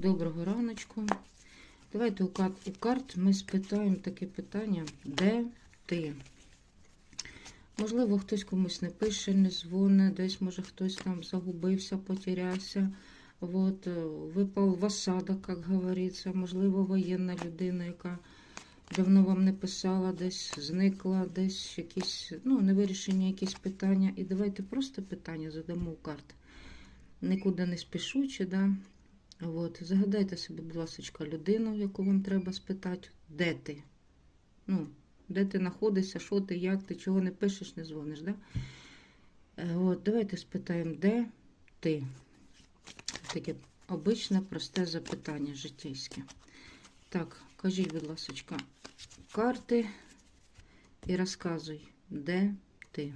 Доброго раночку. Давайте у карт, ми спитаємо таке питання: де ти? Можливо, хтось комусь не пише, не дзвонить, десь, може, хтось там загубився, потерявся. От, е, випав в осадок, як говориться. Можливо, воєнна людина, яка давно вам не писала, десь зникла, десь якісь, ну, невирішені якісь питання. І давайте просто питання задамо у карт. Нікуди не спішучи, да? От, загадайте собі, будь ласка, людину, яку вам треба спитати, де ти? Ну, де ти знаходишся, що ти, як ти, чого не пишеш, не дзвониш, да? Е, От, давайте спитаємо, де ти? Таке обичне, просте запитання життєйське. Так, кажіть, будь ласка, карти і розказуй, де ти?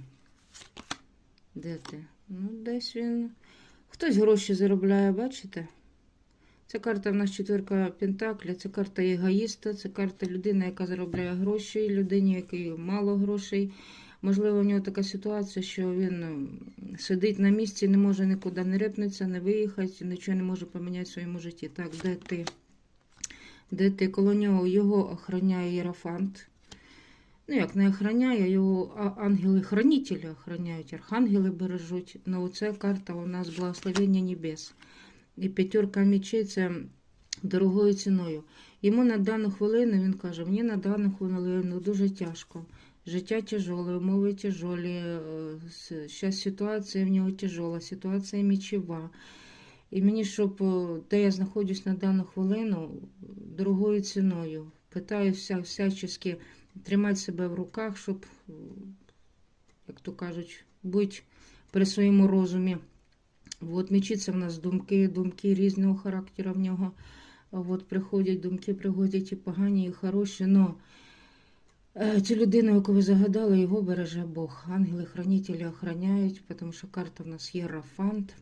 Де ти? Ну, десь він. Хтось гроші заробляє, бачите? Це карта в нас четверка Пентакля, це карта егоїста, це карта людини, яка заробляє гроші, людині, якій мало грошей. Можливо, в нього така ситуація, що він сидить на місці, не може нікуди не рипнутися, не виїхати, нічого не може поміняти в своєму житті. Так, де ти? Де ти? Коло нього його охороняє Єрофант. Ну, як не охороняє, його ангели-хранителі охороняють, архангели бережуть. Ну, це карта у нас благословення небес. І п'ятерка мечей це дорогою ціною. Йому на дану хвилину він каже: мені на дану хвилину дуже тяжко. Життя тяжеле, умови тяжелі. Зараз ситуація в нього тяжела, ситуація мечева. І мені, щоб е, де я знаходжусь на дану хвилину, дорогою ціною. Питаю вся, всячески тримати себе в руках, щоб, е, як то кажуть, бути при своєму розумі. От це в нас думки, думки різного характеру в нього. От приходять думки, приходять і погані, і хороші. Но е, цю людину, яку ви загадали, його береже Бог. Ангели-хранителі охороняють, тому що карта в нас є Рафант.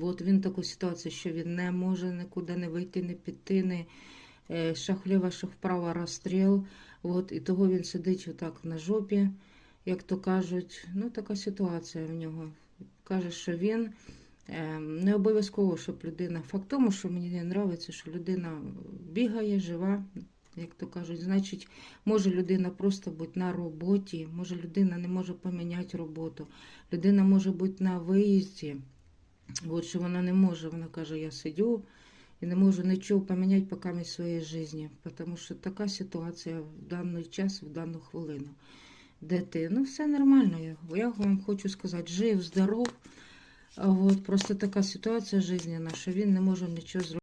От він таку ситуацію, що він не може нікуди не вийти, не піти, не е, шахліва, що вправо розстріл. От, і того він сидить отак на жопі, як то кажуть. Ну, така ситуація в нього. Каже, що він не обов'язково, щоб людина. Факт тому, що мені не подобається, що людина бігає, жива, як то кажуть, значить, може людина просто бути на роботі, може людина не може поміняти роботу, людина може бути на виїзді. От що вона не може, вона каже, я сидю і не можу нічого поміняти поки в своїй житті, тому що така ситуація в даний час, в дану хвилину. Де ти? Ну, все нормально. Я вам хочу сказати, жив, здоров. А от просто така ситуація життєва, що він не може нічого зробити.